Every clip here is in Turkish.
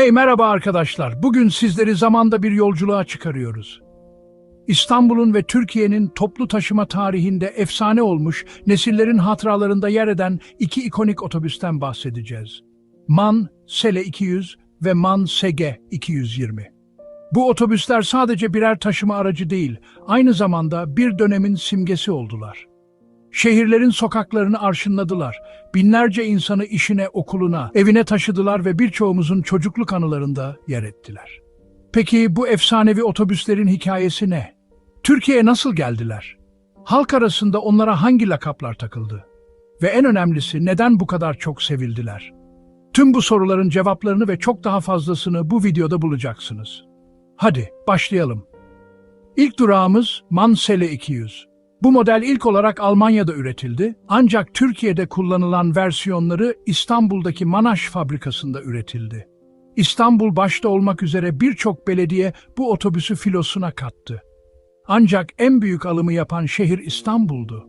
Hey merhaba arkadaşlar. Bugün sizleri zamanda bir yolculuğa çıkarıyoruz. İstanbul'un ve Türkiye'nin toplu taşıma tarihinde efsane olmuş, nesillerin hatıralarında yer eden iki ikonik otobüsten bahsedeceğiz. MAN Sele 200 ve MAN Sege 220. Bu otobüsler sadece birer taşıma aracı değil, aynı zamanda bir dönemin simgesi oldular. Şehirlerin sokaklarını arşınladılar. Binlerce insanı işine, okuluna, evine taşıdılar ve birçoğumuzun çocukluk anılarında yer ettiler. Peki bu efsanevi otobüslerin hikayesi ne? Türkiye'ye nasıl geldiler? Halk arasında onlara hangi lakaplar takıldı? Ve en önemlisi neden bu kadar çok sevildiler? Tüm bu soruların cevaplarını ve çok daha fazlasını bu videoda bulacaksınız. Hadi başlayalım. İlk durağımız Mansele 200. Bu model ilk olarak Almanya'da üretildi ancak Türkiye'de kullanılan versiyonları İstanbul'daki Manaş fabrikasında üretildi. İstanbul başta olmak üzere birçok belediye bu otobüsü filosuna kattı. Ancak en büyük alımı yapan şehir İstanbul'du.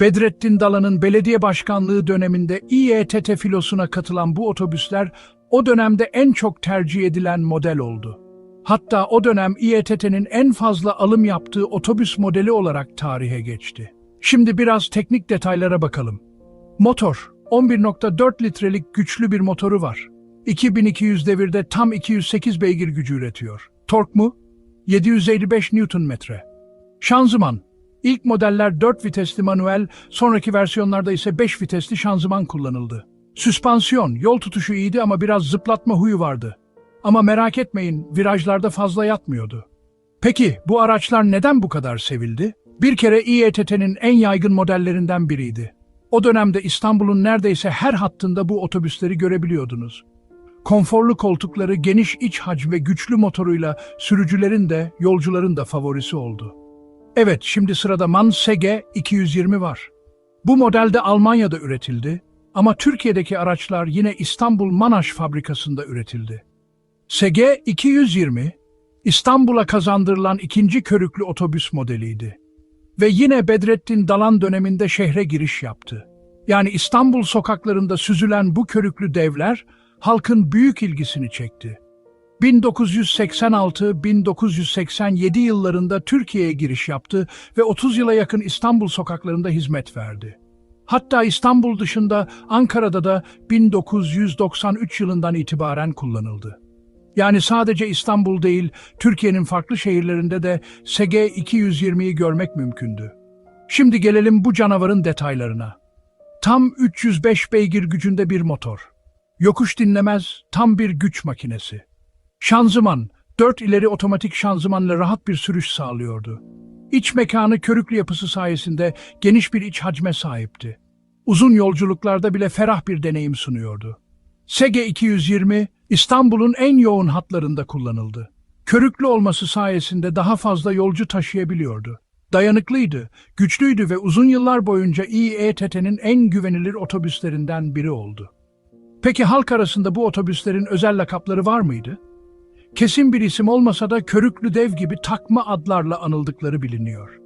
Bedrettin Dalan'ın belediye başkanlığı döneminde İETT filosuna katılan bu otobüsler o dönemde en çok tercih edilen model oldu. Hatta o dönem İETT'nin en fazla alım yaptığı otobüs modeli olarak tarihe geçti. Şimdi biraz teknik detaylara bakalım. Motor, 11.4 litrelik güçlü bir motoru var. 2200 devirde tam 208 beygir gücü üretiyor. Tork mu? 755 Nm. Şanzıman, ilk modeller 4 vitesli manuel, sonraki versiyonlarda ise 5 vitesli şanzıman kullanıldı. Süspansiyon, yol tutuşu iyiydi ama biraz zıplatma huyu vardı. Ama merak etmeyin, virajlarda fazla yatmıyordu. Peki bu araçlar neden bu kadar sevildi? Bir kere İETT'nin en yaygın modellerinden biriydi. O dönemde İstanbul'un neredeyse her hattında bu otobüsleri görebiliyordunuz. Konforlu koltukları, geniş iç hacm ve güçlü motoruyla sürücülerin de yolcuların da favorisi oldu. Evet, şimdi sırada MAN Sege 220 var. Bu modelde Almanya'da üretildi ama Türkiye'deki araçlar yine İstanbul Manaş fabrikasında üretildi. SG 220, İstanbul'a kazandırılan ikinci körüklü otobüs modeliydi. Ve yine Bedrettin Dalan döneminde şehre giriş yaptı. Yani İstanbul sokaklarında süzülen bu körüklü devler halkın büyük ilgisini çekti. 1986-1987 yıllarında Türkiye'ye giriş yaptı ve 30 yıla yakın İstanbul sokaklarında hizmet verdi. Hatta İstanbul dışında Ankara'da da 1993 yılından itibaren kullanıldı. Yani sadece İstanbul değil, Türkiye'nin farklı şehirlerinde de SG 220'yi görmek mümkündü. Şimdi gelelim bu canavarın detaylarına. Tam 305 beygir gücünde bir motor. Yokuş dinlemez, tam bir güç makinesi. Şanzıman, dört ileri otomatik şanzımanla rahat bir sürüş sağlıyordu. İç mekanı körüklü yapısı sayesinde geniş bir iç hacme sahipti. Uzun yolculuklarda bile ferah bir deneyim sunuyordu. Sege 220, İstanbul'un en yoğun hatlarında kullanıldı. Körüklü olması sayesinde daha fazla yolcu taşıyabiliyordu. Dayanıklıydı, güçlüydü ve uzun yıllar boyunca İETT'nin en güvenilir otobüslerinden biri oldu. Peki halk arasında bu otobüslerin özel lakapları var mıydı? Kesin bir isim olmasa da körüklü dev gibi takma adlarla anıldıkları biliniyor.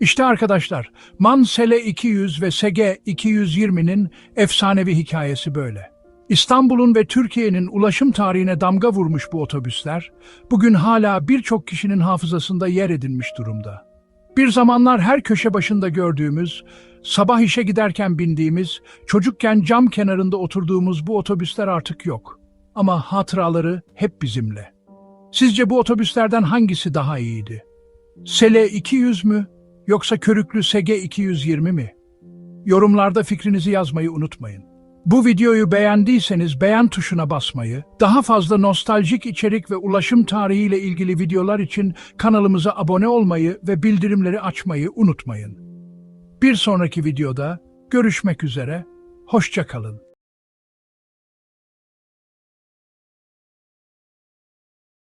İşte arkadaşlar, Mansele 200 ve Sege 220'nin efsanevi hikayesi böyle. İstanbul'un ve Türkiye'nin ulaşım tarihine damga vurmuş bu otobüsler, bugün hala birçok kişinin hafızasında yer edinmiş durumda. Bir zamanlar her köşe başında gördüğümüz, sabah işe giderken bindiğimiz, çocukken cam kenarında oturduğumuz bu otobüsler artık yok. Ama hatıraları hep bizimle. Sizce bu otobüslerden hangisi daha iyiydi? Sele 200 mü yoksa körüklü Sege 220 mi? Yorumlarda fikrinizi yazmayı unutmayın. Bu videoyu beğendiyseniz beğen tuşuna basmayı, daha fazla nostaljik içerik ve ulaşım tarihiyle ilgili videolar için kanalımıza abone olmayı ve bildirimleri açmayı unutmayın. Bir sonraki videoda görüşmek üzere, hoşça kalın.